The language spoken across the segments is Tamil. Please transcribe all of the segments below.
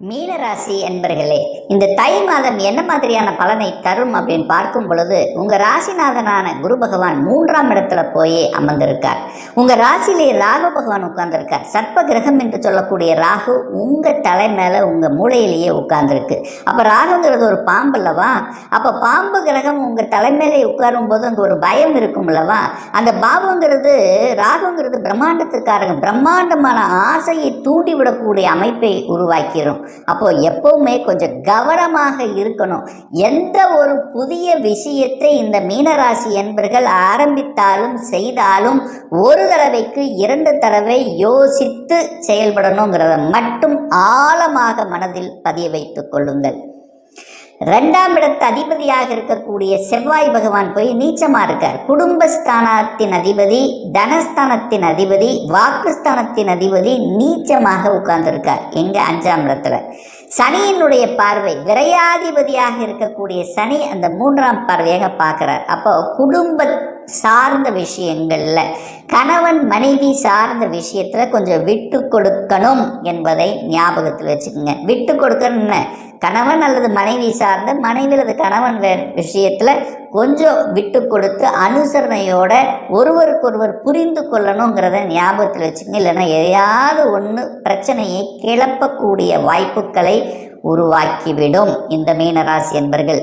மீனராசி என்பர்களே இந்த தை மாதம் என்ன மாதிரியான பலனை தரும் அப்படின்னு பார்க்கும் பொழுது உங்க ராசிநாதனான குரு பகவான் மூன்றாம் இடத்துல போய் அமர்ந்திருக்கார். உங்க ராசியிலே ராகு பகவான் உட்கார்ந்திருக்கார். சர்ப்ப கிரகம் என்று சொல்லக்கூடிய ராகு உங்க தலை மேல உங்க மூளையிலேயே உட்கார்ந்துருக்கு. அப்ப ராகுங்கிறது ஒரு பாம்பு அல்லவா? அப்ப பாம்பு கிரகம் உங்க தலைமையிலே உட்காரும் போது அங்க ஒரு பயம் இருக்கும் அல்லவா? அந்த பாபுங்கிறது ராகுங்கிறது பிரம்மாண்டத்துக்காரங்க பிரம்மாண்டமான ஆசையை தூண்டிவிடக்கூடிய அமைப்பை உருவாக்கிடும் அப்போது எப்போவுமே கொஞ்சம் கவனமாக இருக்கணும். எந்த ஒரு புதிய விஷயத்தை இந்த மீனராசி என்பர்கள் ஆரம்பித்தாலும் செய்தாலும் ஒரு தடவைக்கு இரண்டு தடவை யோசித்து செயல்படணுங்கிறத மட்டும் ஆழமாக மனதில் பதிய வைத்துக் கொள்ளுங்கள். ரெண்டாம் இடத்து அதிபதியாக இருக்கக்கூடிய செவ்வாய் பகவான் போய் நீச்சமா இருக்கார். குடும்பஸ்தானத்தின் அதிபதி தனஸ்தானத்தின் அதிபதி வாக்குஸ்தானத்தின் அதிபதி நீச்சமாக உட்கார்ந்திருக்கார். எங்க அஞ்சாம் இடத்துல. சனியினுடைய பார்வை விரையாதிபதியாக இருக்கக்கூடிய சனி அந்த மூன்றாம் பார்வையாக பார்க்கிறார். அப்போ குடும்ப சார்ந்த விஷயங்களில் கணவன் மனைவி சார்ந்த விஷயத்தில் கொஞ்சம் விட்டு கொடுக்கணும் என்பதை ஞாபகத்தில் வச்சுக்கோங்க. விட்டு கொடுக்கணும்னு கணவன் அல்லது மனைவி சார்ந்த மனைவி அல்லது கணவன் வே- கொஞ்சம் விட்டு கொடுத்து அனுசரணையோட ஒருவருக்கொருவர் புரிந்து கொள்ளணுங்கிறத ஞாபகத்தில் வச்சுங்க இல்லைன்னா எதையாவது ஒன்று பிரச்சனையை கிளப்பக்கூடிய வாய்ப்புகளை உருவாக்கிவிடும் இந்த மீனராசி என்பர்கள்.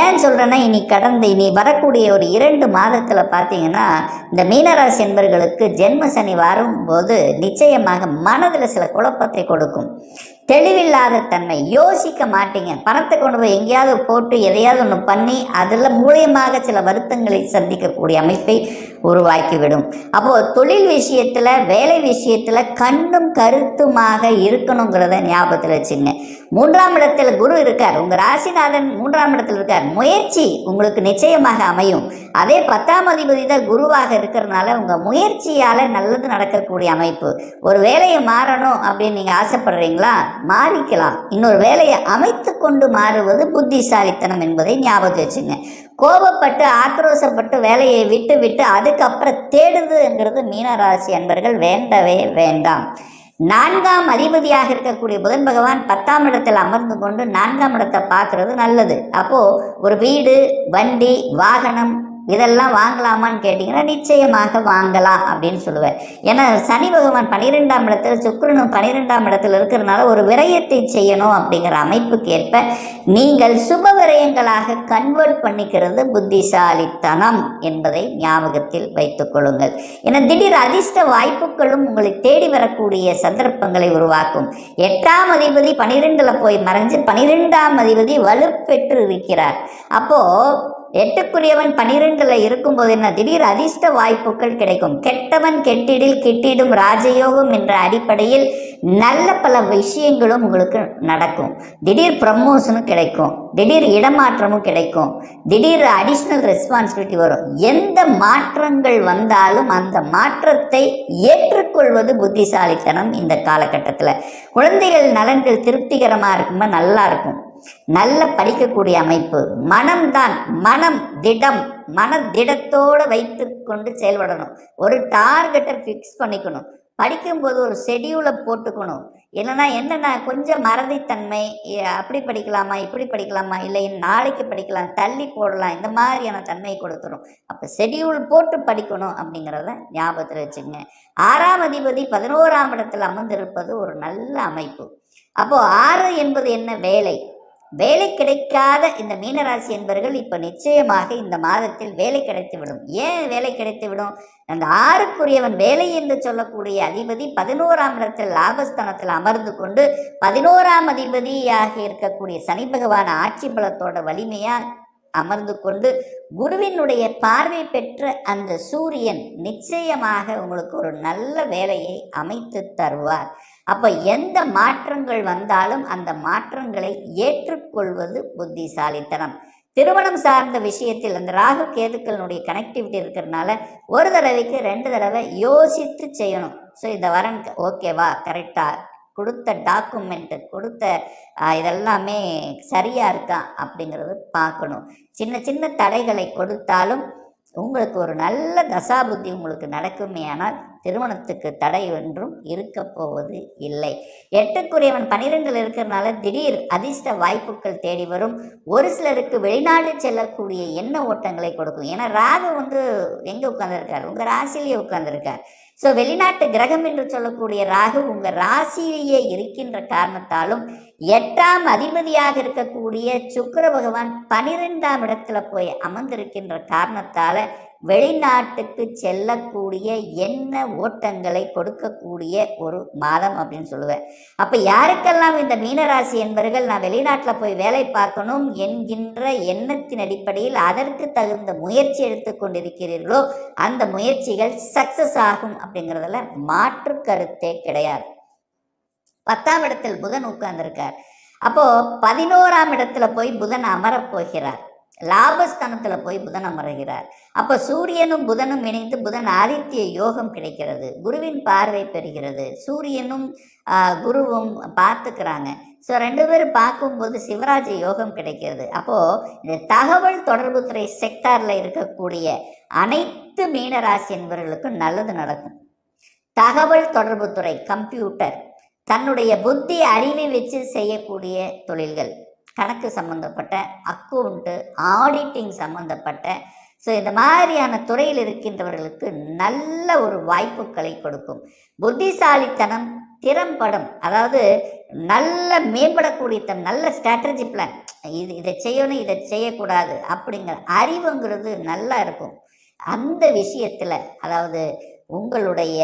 ஏன் சொல்கிறேன்னா இனி கடந்த இனி வரக்கூடிய ஒரு இரண்டு மாதத்தில் பார்த்தீங்கன்னா இந்த மீனராசி என்பர்களுக்கு ஜென்ம சனி வரும்போது நிச்சயமாக மனதில் சில குழப்பத்தை கொடுக்கும். தெளிவில்லாத தன்மை. யோசிக்க மாட்டீங்க. பணத்தை கொண்டு போய் எங்கேயாவது போட்டு எதையாவது ஒன்று பண்ணி அதில் நிச்சயமாக சில வருத்தங்களை சந்திக்கக்கூடிய அமைப்பை உருவாக்கிவிடும். அப்போது தொழில் விஷயத்தில் வேலை விஷயத்தில் கண்ணும் கருத்துமாக இருக்கணுங்கிறத ஞாபகத்தில் வச்சுங்க. மூன்றாம் இடத்துல குரு இருக்கார். உங்கள் ராசிநாதன் மூன்றாம் இடத்துல இருக்கார். முயற்சி உங்களுக்கு நிச்சயமாக அமையும். அதே பத்தாம் அதிபதி தான் குருவாக இருக்கிறனால உங்கள் முயற்சியால் நல்லது நடக்கக்கூடிய அமைப்பு. ஒரு வேலையை மாறணும் அப்படின்னு நீங்கள் ஆசைப்படுறீங்களா? மாறிக்கலாம். இன்னொரு வேலையை அமைத்து கொண்டு மாறுவது புத்திசாலித்தனம் என்பதை ஞாபகம் வச்சுங்க. கோபப்பட்டு ஆக்ரோசப்பட்டு வேலையை விட்டு விட்டு அதுக்கப்புறம் தேடுதுங்கிறது மீனராசி அன்பர்கள். வேண்டவே வேண்டாம். நான்காம் அதிபதியாக இருக்கக்கூடிய புதன் பகவான் பத்தாம் இடத்தில் அமர்ந்து கொண்டு நான்காம் இடத்தை பார்க்கறது நல்லது. அப்போது ஒரு வீடு வண்டி வாகனம் இதெல்லாம் வாங்கலாமான்னு கேட்டிங்கன்னா நிச்சயமாக வாங்கலாம் அப்படின்னு சொல்லுவேன். ஏன்னா சனி பகவான் பனிரெண்டாம் இடத்துல சுக்கிரனும் பன்னிரெண்டாம் இடத்துல இருக்கிறதுனால ஒரு விரயத்தை செய்யணும் அப்படிங்கிற அமைப்புக்கு ஏற்ப நீங்கள் சுப விரயங்களாக கன்வெர்ட் பண்ணிக்கிறது புத்திசாலித்தனம் என்பதை ஞாபகத்தில் வைத்துக் கொள்ளுங்கள். ஏன்னா திடீர் அதிர்ஷ்ட வாய்ப்புகளும் உங்களை தேடி வரக்கூடிய சந்தர்ப்பங்களை உருவாக்கும். எட்டாம் அதிபதி பனிரெண்டில் போய் மறைஞ்சு பனிரெண்டாம் அதிபதி வலுப்பெற்று இருக்கிறார். அப்போது எட்டுக்குரியவன் பனிரெண்டில் இருக்கும்போது என்ன? திடீர் அதிர்ஷ்ட வாய்ப்புகள் கிடைக்கும். கெட்டவன் கெட்டிடில் கிட்டிடும் ராஜயோகம் என்ற அடிப்படையில் நல்ல பல விஷயங்களும் உங்களுக்கு நடக்கும். திடீர் ப்ரமோஷனும் கிடைக்கும். திடீர் இடமாற்றமும் கிடைக்கும். திடீர் அடிஷ்னல் ரெஸ்பான்சிபிலிட்டி வரும். எந்த மாற்றங்கள் வந்தாலும் அந்த மாற்றத்தை ஏற்றுக்கொள்வது புத்திசாலித்தனம் இந்த காலகட்டத்தில். குழந்தைகள் நலன்கள் திருப்திகரமாக இருக்குமா? நல்லா இருக்கும். நல்ல படிக்கக்கூடிய அமைப்பு. மனம்தான் மனம் திடம். மன திடத்தோடு வைத்து கொண்டு செயல்படணும். ஒரு டார்கெட்டை ஃபிக்ஸ் பண்ணிக்கணும். படிக்கும்போது ஒரு ஷெடியூலை போட்டுக்கணும். இல்லைன்னா என்னென்ன கொஞ்சம் மறதித்தன்மை அப்படி படிக்கலாமா இப்படி படிக்கலாமா இல்லை நாளைக்கு படிக்கலாம் தள்ளி போடலாம் இந்த மாதிரியான தன்மையை கொடுத்துரும். அப்போ ஷெடியூல் போட்டு படிக்கணும் அப்படிங்கிறத ஞாபகத்தில் வச்சுங்க ஆறாம் அதிபதி பதினோராம் இடத்தில் அமர்ந்திருப்பது ஒரு நல்ல அமைப்பு. அப்போது ஆறு என்பது என்ன? வேலை. வேலை கிடைக்காத இந்த மீனராசி என்பவர்கள் இப்போ நிச்சயமாக இந்த மாதத்தில் வேலை கிடைத்துவிடும். ஏன் வேலை கிடைத்துவிடும்? அந்த ஆறுக்குரியவன் வேலை என்று சொல்லக்கூடிய அதிபதி பதினோராம் இடத்தில் லாபஸ்தானத்தில் அமர்ந்து கொண்டு பதினோராம் அதிபதியாக இருக்கக்கூடிய சனி பகவான் ஆட்சி பலத்தோட வலிமையாக அமர்ந்து கொண்டு குருவினுடைய பார்வை பெற்ற அந்த சூரியன் நிச்சயமாக உங்களுக்கு ஒரு நல்ல வேலையை அமைத்து தருவார். அப்போ எந்த மாற்றங்கள் வந்தாலும் அந்த மாற்றங்களை ஏற்றுக்கொள்வது புத்திசாலித்தனம். திருமணம் சார்ந்த விஷயத்தில் அந்த ராகு கேதுக்களினுடைய கனெக்டிவிட்டி இருக்கிறதுனால ஒரு தடவைக்கு ரெண்டு தடவை யோசித்து செய்யணும். ஸோ இந்த வரன் ஓகேவா கரெக்டாக கொடுத்த டாக்குமெண்ட்டு கொடுத்த இதெல்லாமே சரியாக இருக்கா? அப்படிங்கிறது பார்க்கணும். சின்ன சின்ன தடைகளை கொடுத்தாலும் உங்களுக்கு ஒரு நல்ல தசாபுத்தி உங்களுக்கு நடக்குமே ஆனால் திருமணத்துக்கு தடை ஒன்றும் இருக்க போவது இல்லை. எட்டுக்குரியவன் பனிரெண்டில் இருக்கிறனால திடீர் அதிர்ஷ்ட வாய்ப்புகள் தேடி வரும். ஒரு சிலருக்கு வெளிநாடு செல்லக்கூடிய எண்ண ஓட்டங்களை கொடுக்கும். ஏன்னா ராகு வந்து எங்கே உட்காந்துருக்கார் உங்கள் ராசிலேயே உட்காந்துருக்கார் ஸோ வெளிநாட்டு கிரகம் என்று சொல்லக்கூடிய ராகு உங்கள் ராசியிலேயே இருக்கின்ற காரணத்தாலும் எட்டாம் அதிபதியாக இருக்கக்கூடிய சுக்கர பகவான் பனிரெண்டாம் இடத்துல போய் அமர்ந்திருக்கின்ற காரணத்தால் வெளிநாட்டுக்கு செல்லக்கூடிய என்ன ஓட்டங்களை கொடுக்கக்கூடிய ஒரு மாதம் அப்படின்னு சொல்லுவேன். அப்போ யாருக்கெல்லாம் இந்த மீனராசி என்பவர்கள் நான் வெளிநாட்டில் போய் வேலை பார்க்கணும் என்கின்ற எண்ணத்தின் அடிப்படையில் அதற்கு தகுந்த முயற்சி எடுத்து கொண்டிருக்கிறீர்களோ அந்த முயற்சிகள் சக்சஸ் ஆகும் அப்படிங்கிறதுல மாற்று கருத்தே கிடையாது. பத்தாம் இடத்தில் புதன் உட்கார்ந்திருக்கார். அப்போ பதினோராம் இடத்துல போய் புதன் அமரப் போகிறார். லாபஸ்தானத்தில் போய் புதன் அமர்கிறார் அப்போ சூரியனும் புதனும் இணைந்து புதன் ஆதித்ய யோகம் கிடைக்கிறது. குருவின் பார்வை பெறுகிறது. சூரியனும் குருவும் பார்த்துக்கிறாங்க. ஸோ ரெண்டு பேரும் பார்க்கும்போது சிவராஜ யோகம் கிடைக்கிறது. அப்போது இந்த தகவல் தொடர்புத்துறை செக்டாரில் இருக்கக்கூடிய அனைத்து மீனராசி என்பவர்களுக்கும் நல்லது நடக்கும். தகவல் தொடர்புத்துறை கம்ப்யூட்டர் தன்னுடைய புத்தி அறிவை வச்சு செய்யக்கூடிய தொழில்கள். கணக்கு சம்மந்தப்பட்ட அக்கௌண்ட்டு ஆடிட்டிங் சம்மந்தப்பட்ட ஸோ இந்த மாதிரியான துறையில் இருக்கின்றவர்களுக்கு நல்ல ஒரு வாய்ப்புகளை கொடுக்கும். புத்திசாலித்தனம் திறம்படம் அதாவது நல்ல மேம்படக்கூடிய தன் நல்ல ஸ்ட்ராட்டஜி பிளான் இது இதை செய்யணும் இதை செய்யக்கூடாது அப்படிங்கிற அறிவுங்கிறது நல்லா இருக்கும். அந்த விஷயத்தில் அதாவது உங்களுடைய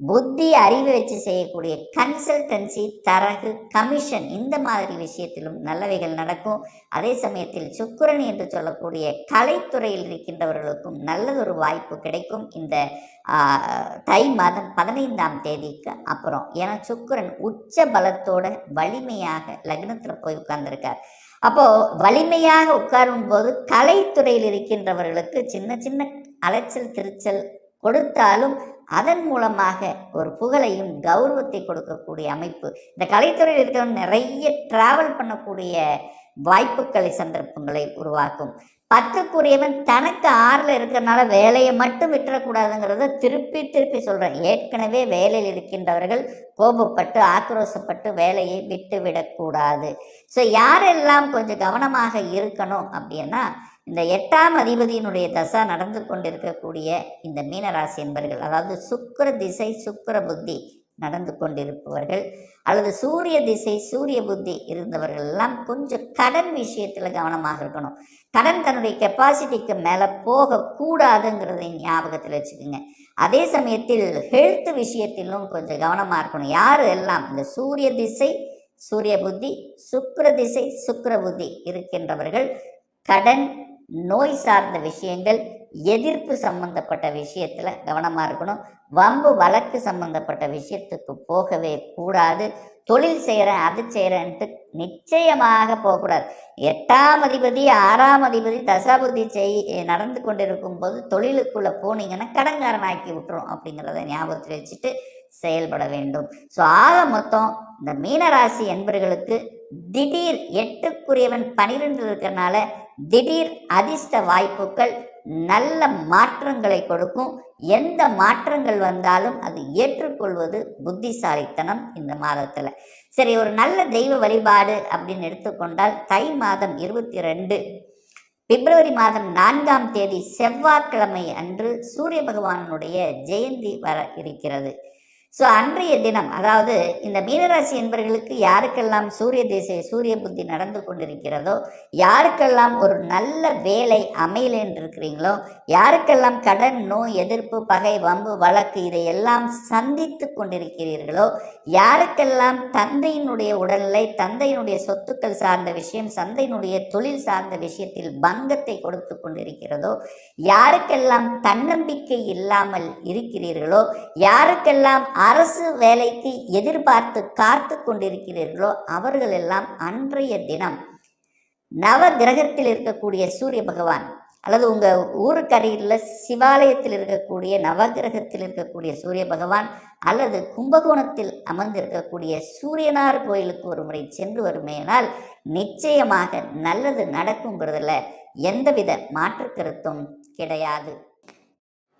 புத்தி அறிவு வச்சு செய்யக்கூடிய கன்சல்டன்சி தரகு கமிஷன் இந்த மாதிரி விஷயத்திலும் நல்லவைகள் நடக்கும். அதே சமயத்தில் சுக்குரன் என்று சொல்லக்கூடிய கலைத்துறையில் இருக்கின்றவர்களுக்கும் நல்லதொரு வாய்ப்பு கிடைக்கும். இந்த தை மாதம் பதினைந்தாம் தேதிக்கு அப்புறம். ஏன்னா சுக்குரன் உச்ச பலத்தோட வலிமையாக லக்னத்தில் போய் உட்கார்ந்துருக்கார். அப்போது வலிமையாக உட்காரும் போது கலைத்துறையில் இருக்கின்றவர்களுக்கு சின்ன சின்ன அலைச்சல் திருச்சல் கொடுத்தாலும் அதன் மூலமாக ஒரு புகழையும் கௌரவத்தை கொடுக்கக்கூடிய அமைப்பு. இந்த கலைத்துறையில் இருக்கிற நிறைய டிராவல் பண்ணக்கூடிய வாய்ப்புகளை சந்தர்ப்பங்களை உருவாக்கும். பத்துக்குரியவன் தனக்கு ஆறில் இருக்கிறனால வேலையை மட்டும் விட்டுறக்கூடாதுங்கிறத திருப்பி திருப்பி சொல்கிறேன் ஏற்கனவே வேலையில் இருக்கின்றவர்கள் கோபப்பட்டு ஆக்ரோஷப்பட்டு வேலையை விட்டு விடக்கூடாது ஸோ யாரெல்லாம் கொஞ்சம் கவனமாக இருக்கணும் அப்படின்னா இந்த எட்டாம் அதிபதியினுடைய தசா நடந்து கொண்டிருக்கக்கூடிய இந்த மீனராசி என்பர்கள் அதாவது சுக்கர திசை சுக்கர புத்தி நடந்து கொண்டிருப்பவர்கள் அல்லது சூரிய திசை சூரிய புத்தி இருந்தவர்கள் எல்லாம் கொஞ்சம் கடன் விஷயத்தில் கவனமாக இருக்கணும். கடன் தன்னுடைய கெப்பாசிட்டிக்கு மேலே போகக்கூடாதுங்கிறதை ஞாபகத்தில் வச்சுக்கோங்க. அதே சமயத்தில் ஹெல்த் விஷயத்திலும் கொஞ்சம் கவனமாக இருக்கணும். யார் எல்லாம்? இந்த சூரிய திசை சூரிய புத்தி சுக்கர திசை சுக்கர புத்தி இருக்கின்றவர்கள் கடன் நோய் சார்ந்த விஷயங்கள் எதிர்ப்பு சம்பந்தப்பட்ட விஷயத்தில் கவனமாக இருக்கணும். வம்பு வழக்கு சம்பந்தப்பட்ட விஷயத்துக்கு போகவே கூடாது. தொழில் செய்கிறேன் அது செய்கிறேன்ட்டு நிச்சயமாக போகக்கூடாது. எட்டாம் அதிபதி ஆறாம் அதிபதி தசாபுத்தி செய் நடந்து கொண்டிருக்கும் போது தொழிலுக்குள்ளே போனீங்கன்னா கடன்காரனாக்கி விட்டுரும் அப்படிங்கிறத ஞாபகத்தில் வச்சுட்டு செயல்பட வேண்டும். ஸோ ஆக மொத்தம் இந்த மீனராசி என்பர்களுக்கு திடீர் எட்டுக்குரியவன் பனிரெண்டு இருக்கிறனால திடீர் அதிர்ஷ்ட வாய்ப்புகள் நல்ல மாற்றங்களை கொடுக்கும். எந்த மாற்றங்கள் வந்தாலும் அது ஏற்றுக்கொள்வது புத்திசாலித்தனம் இந்த மாதத்தில். சரி ஒரு நல்ல தெய்வ வழிபாடு அப்படின்னு எடுத்துக்கொண்டால் தை மாதம் இருபத்தி ரெண்டு பிப்ரவரி மாதம் நான்காம் தேதி செவ்வாய்க்கிழமை அன்று சூரிய பகவானுடைய ஜெயந்தி வர இருக்கிறது. ஸோ அன்றைய தினம் அதாவது இந்த மீனராசி என்பவர்களுக்கு யாருக்கெல்லாம் சூரிய திசை சூரிய புத்தி நடந்து கொண்டிருக்கிறதோ யாருக்கெல்லாம் ஒரு நல்ல வேலை அமையல இருக்கிறீங்களோ யாருக்கெல்லாம் கடன் நோய் எதிர்ப்பு பகை வம்பு வழக்கு இதையெல்லாம் சந்தித்து கொண்டிருக்கிறீர்களோ யாருக்கெல்லாம் தந்தையினுடைய உடல்நிலை தந்தையினுடைய சொத்துக்கள் சார்ந்த விஷயம் தந்தையினுடைய தொழில் சார்ந்த விஷயத்தில் பங்கத்தை கொடுத்து கொண்டிருக்கிறதோ யாருக்கெல்லாம் தன்னம்பிக்கை இல்லாமல் இருக்கிறீர்களோ யாருக்கெல்லாம் அரசு வேலைக்கு எதிர்பார்த்து காத்து கொண்டிருக்கிறீர்களோ அவர்கள் எல்லாம் அன்றைய தினம் நவ கிரகத்தில் இருக்கக்கூடிய சூரிய பகவான் அல்லது உங்கள் ஊருக்கரையில் சிவாலயத்தில் இருக்கக்கூடிய நவகிரகத்தில் இருக்கக்கூடிய சூரிய பகவான் அல்லது கும்பகோணத்தில் அமர்ந்திருக்கக்கூடிய சூரியனார் கோயிலுக்கு ஒரு முறை சென்று வருமேனால் நிச்சயமாக நல்லது நடக்குங்கிறதுல எந்தவித மாற்று கருத்தும் கிடையாது.